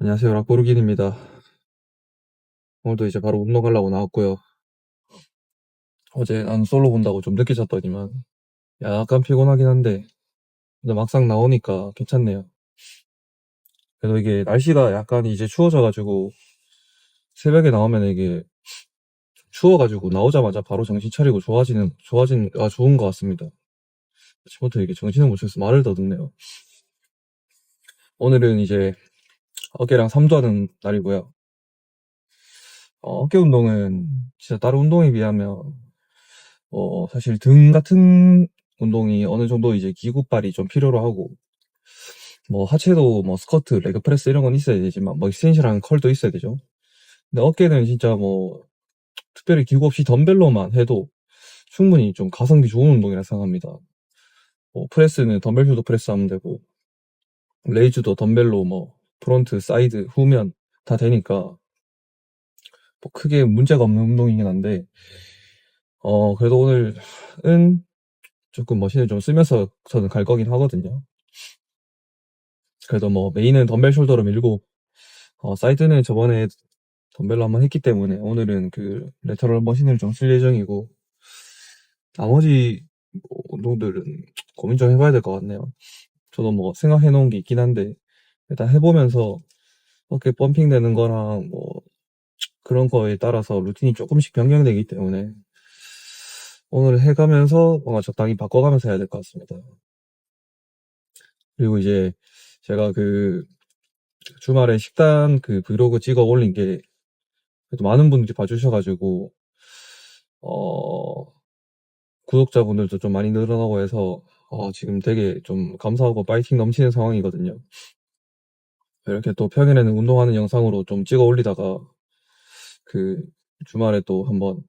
안녕하세요. 락보르긴입니다. 오늘도 이제 바로 운동 가려고 나왔고요. 어제 난 솔로 본다고 좀 늦게 잤더니만 약간 피곤하긴 한데 근데 막상 나오니까 괜찮네요. 그래도 이게 날씨가 약간 이제 추워져가지고 새벽에 나오면 이게 추워가지고 나오자마자 바로 정신 차리고 좋아지는 좋아진 아 좋은 것 같습니다. 아침부터 이게 정신을 못 차려서 말을 더듬네요. 오늘은 이제 어깨랑 삼두하는 날이고요. 어, 어깨 운동은 진짜 다른 운동에 비하면 어, 사실 등 같은 운동이 어느 정도 이제 기구발이 좀 필요로 하고 뭐 하체도 뭐 스쿼트, 레그 프레스 이런 건 있어야 되지만 뭐 익스텐션랑 컬도 있어야 되죠. 근데 어깨는 진짜 뭐 특별히 기구 없이 덤벨로만 해도 충분히 좀 가성비 좋은 운동이라 생각합니다. 뭐 프레스는 덤벨 슈도 프레스 하면 되고 레이즈도 덤벨로 뭐 프론트, 사이드, 후면 다 되니까 뭐 크게 문제가 없는 운동이긴 한데 어 그래도 오늘은 조금 머신을 좀 쓰면서 저는 갈 거긴 하거든요. 그래도 뭐 메인은 덤벨 숄더로 밀고 어 사이드는 저번에 덤벨로 한번 했기 때문에 오늘은 그 레터럴 머신을 좀 쓸 예정이고 나머지 뭐 운동들은 고민 좀 해봐야 될 것 같네요. 저도 뭐 생각해 놓은 게 있긴 한데 일단 해보면서 어깨 펌핑 되는 거랑 뭐 그런 거에 따라서 루틴이 조금씩 변경되기 때문에 오늘 해가면서 뭔가 적당히 바꿔가면서 해야 될 것 같습니다. 그리고 이제 제가 그 주말에 식단 그 브이로그 찍어 올린 게 그래도 많은 분들이 봐주셔가지고 어 구독자분들도 좀 많이 늘어나고 해서 어 지금 되게 좀 감사하고 파이팅 넘치는 상황이거든요. 이렇게 또 평일에는 운동하는 영상으로 좀 찍어 올리다가 그 주말에 또 한번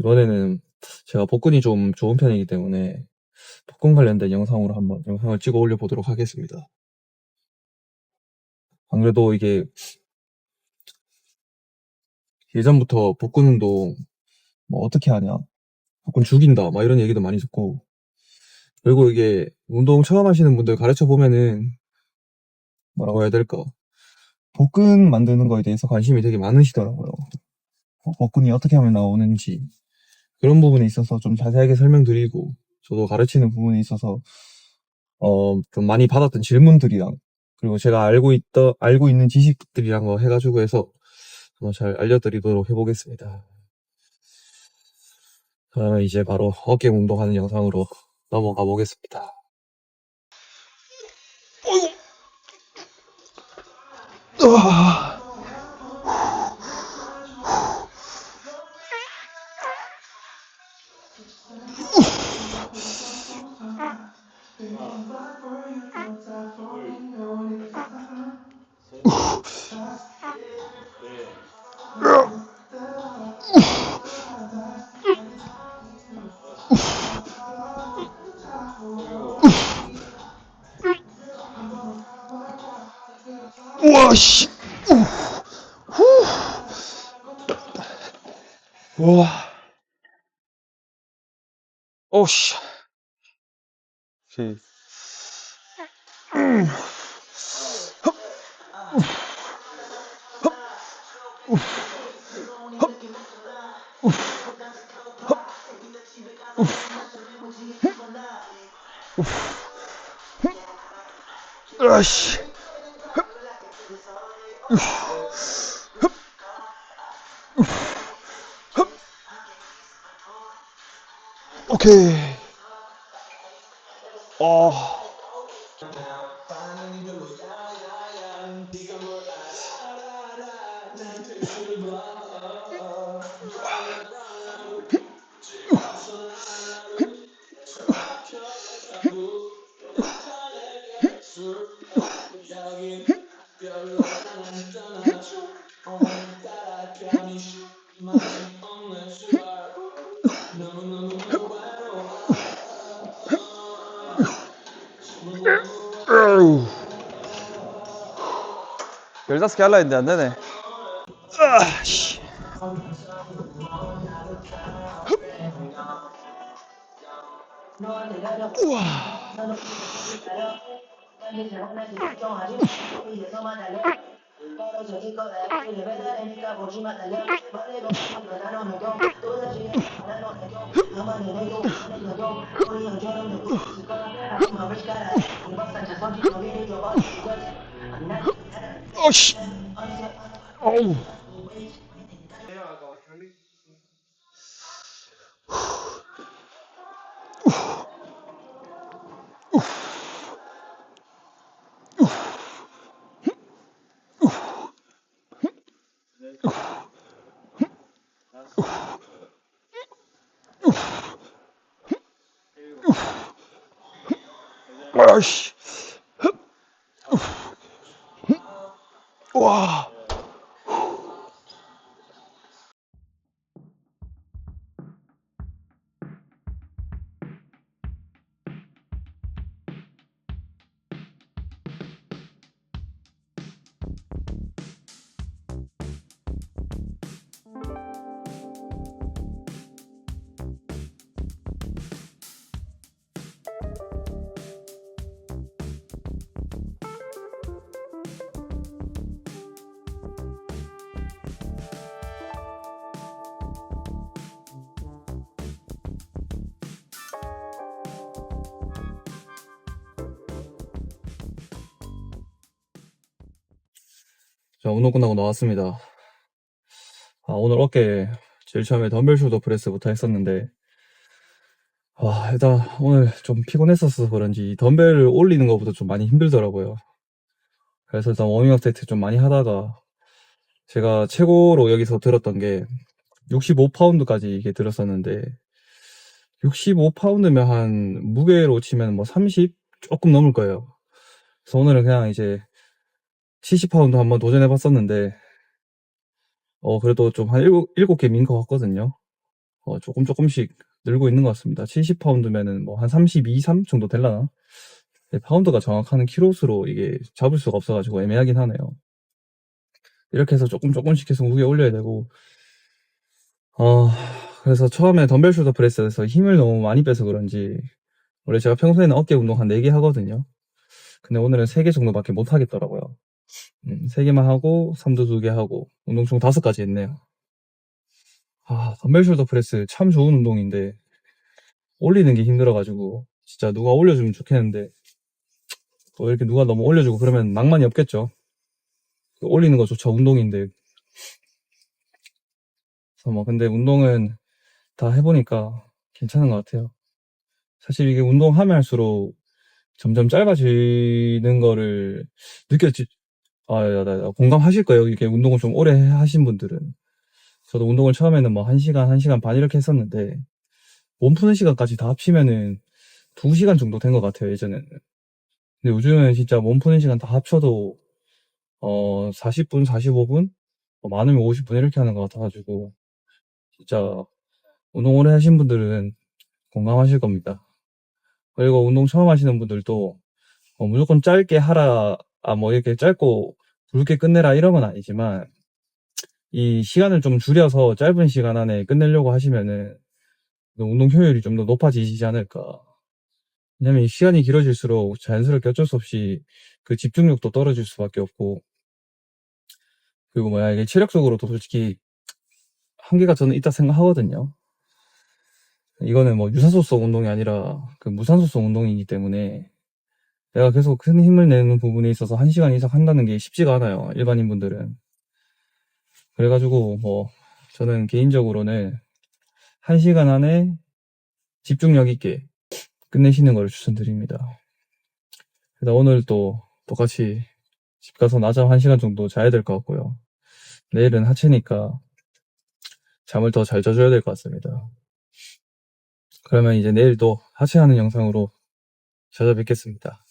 이번에는 제가 복근이 좀 좋은 편이기 때문에 복근 관련된 영상으로 한번 영상을 찍어 올려 보도록 하겠습니다. 안 그래도 이게 예전부터 복근 운동 뭐 어떻게 하냐 복근 죽인다 막 이런 얘기도 많이 듣고 그리고 이게 운동 처음 하시는 분들 가르쳐 보면은 뭐라고 해야 될까 복근 만드는 거에 대해서 관심이 되게 많으시더라고요. 어, 복근이 어떻게 하면 나오는지 그런 부분에 있어서 좀 자세하게 설명드리고 저도 가르치는 부분에 있어서 어, 좀 많이 받았던 질문들이랑 그리고 제가 알고 있던 알고 있는 지식들이랑 거 해가지고 해서 한번 잘 알려드리도록 해보겠습니다. 그러면 이제 바로 어깨 운동하는 영상으로 넘어가 보겠습니다. 어이구. 으아. 우와. 오, 씨. 오케이. 음. 흡. 흡. 우프. 흡. 우프. 흡. 우프. 흡. 우프. 흡. 으아씨. 오케이. 어. 열다섯 개 할라 했는데 안 되네. 아, 씨. 우와. 어씨. 어우. 아 자, 운동 끝나고 나왔습니다. 아, 오늘 어깨 제일 처음에 덤벨 숄더 프레스부터 했었는데, 와, 일단 오늘 좀 피곤했었어서 그런지 덤벨을 올리는 것보다 좀 많이 힘들더라고요. 그래서 일단 워밍업 세트 좀 많이 하다가 제가 최고로 여기서 들었던 게 65파운드까지 이게 들었었는데 65파운드면 한 무게로 치면 뭐 30 조금 넘을 거예요. 그래서 오늘은 그냥 이제 70파운드 한번 도전해 봤었는데, 어, 그래도 좀한 7, 개 민 것 같거든요. 어, 조금 조금씩 늘고 있는 것 같습니다. 70파운드면은 뭐 한 32, 3 정도 될라나? 네, 파운드가 정확한 키로수로 이게 잡을 수가 없어가지고 애매하긴 하네요. 이렇게 해서 조금 조금씩 해서 무게 올려야 되고, 어, 그래서 처음에 덤벨 숄더 프레스에서 힘을 너무 많이 빼서 그런지, 원래 제가 평소에는 어깨 운동 한 4개 하거든요. 근데 오늘은 3개 정도밖에 못 하겠더라고요. 음, 3개만 하고, 3두 2개 하고, 운동 총 5가지 했네요. 아, 덤벨 숄더 프레스 참 좋은 운동인데, 올리는 게 힘들어가지고, 진짜 누가 올려주면 좋겠는데, 또 이렇게 누가 너무 올려주고 그러면 낭만이 없겠죠. 올리는 거조차 운동인데. 뭐, 근데 운동은 다 해보니까 괜찮은 것 같아요. 사실 이게 운동하면 할수록 점점 짧아지는 거를 느꼈지, 아, 야, 나, 나 공감하실 거예요. 이게 운동을 좀 오래 하신 분들은. 저도 운동을 처음에는 뭐 1시간, 1시간 반 이렇게 했었는데, 몸 푸는 시간까지 다 합치면은 2시간 정도 된 것 같아요, 예전에는. 근데 요즘은 진짜 몸 푸는 시간 다 합쳐도, 어, 40분, 45분? 뭐 많으면 50분 이렇게 하는 것 같아가지고, 진짜, 운동 오래 하신 분들은 공감하실 겁니다. 그리고 운동 처음 하시는 분들도, 어, 무조건 짧게 하라, 아, 뭐 이렇게 짧고 굵게 끝내라 이런 건 아니지만, 이 시간을 좀 줄여서 짧은 시간 안에 끝내려고 하시면은, 운동 효율이 좀 더 높아지지 않을까. 왜냐면 이 시간이 길어질수록 자연스럽게 어쩔 수 없이 그 집중력도 떨어질 수밖에 없고, 그리고 뭐야, 이게 체력적으로도 솔직히 한계가 저는 있다 생각하거든요. 이거는 뭐 유산소성 운동이 아니라 그 무산소성 운동이기 때문에 내가 계속 큰 힘을 내는 부분에 있어서 1시간 이상 한다는 게 쉽지가 않아요. 일반인 분들은. 그래가지고 뭐 저는 개인적으로는 1시간 안에 집중력 있게 끝내시는 걸 추천드립니다. 그래서 오늘 또 똑같이 집 가서 낮잠 1시간 정도 자야 될 것 같고요. 내일은 하체니까 잠을 더 잘 자줘야 될 것 같습니다. 그러면 이제 내일도 하체하는 영상으로 찾아뵙겠습니다.